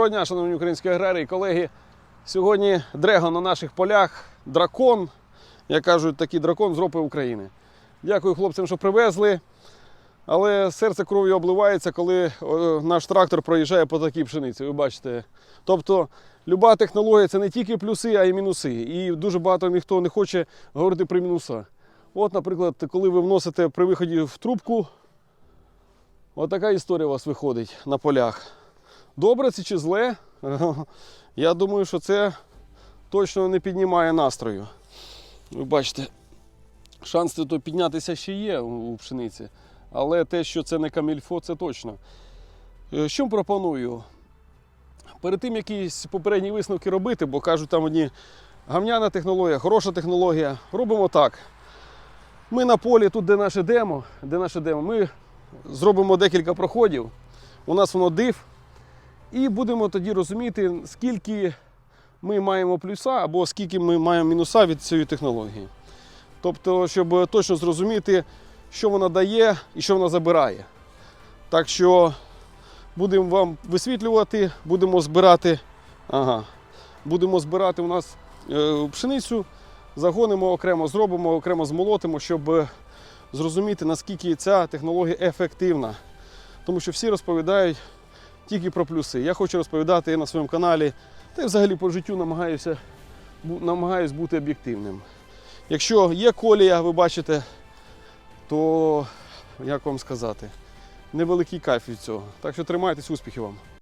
Доброго дня, шановні українські аграрії, колеги. Сьогодні дрего на наших полях, дракон, як кажуть, такий дракон з ропи України. Дякую хлопцям, що привезли. Але серце кров'ю обливається, коли наш трактор проїжджає по такій пшениці. Ви бачите. Тобто, люба технологія це не тільки плюси, а й мінуси. І дуже багато ніхто не хоче говорити про мінуса. От, наприклад, коли ви вносите при виході в трубку, отака історія у вас виходить на полях. Добре це чи зле? Я думаю, що це точно не піднімає настрою. Ви бачите, шанс то піднятися ще є у пшениці, але те, що це не камільфо, це точно. Е, Що пропоную? Перед тим якісь попередні висновки робити, бо кажуть, там одні гамняна технологія, хороша технологія. Робимо так. Ми на полі, тут де наше демо, де наше демо, ми зробимо декілька проходів. У нас воно див. І будемо тоді розуміти, скільки ми маємо плюса або скільки ми маємо мінуса від цієї технології. Тобто, щоб точно зрозуміти, що вона дає і що вона забирає. Так що будемо вам висвітлювати, будемо збирати. Ага, будемо збирати у нас е, пшеницю, загонимо окремо, зробимо, окремо змолотимо, щоб зрозуміти, наскільки ця технологія ефективна. Тому що всі розповідають тільки про плюси. Я хочу розповідати на своєму каналі, та й взагалі по життю намагаюся, намагаюся бути об'єктивним. Якщо є колія, ви бачите, то як вам сказати, невеликий кайф від цього. Так що тримайтесь, успіхів вам.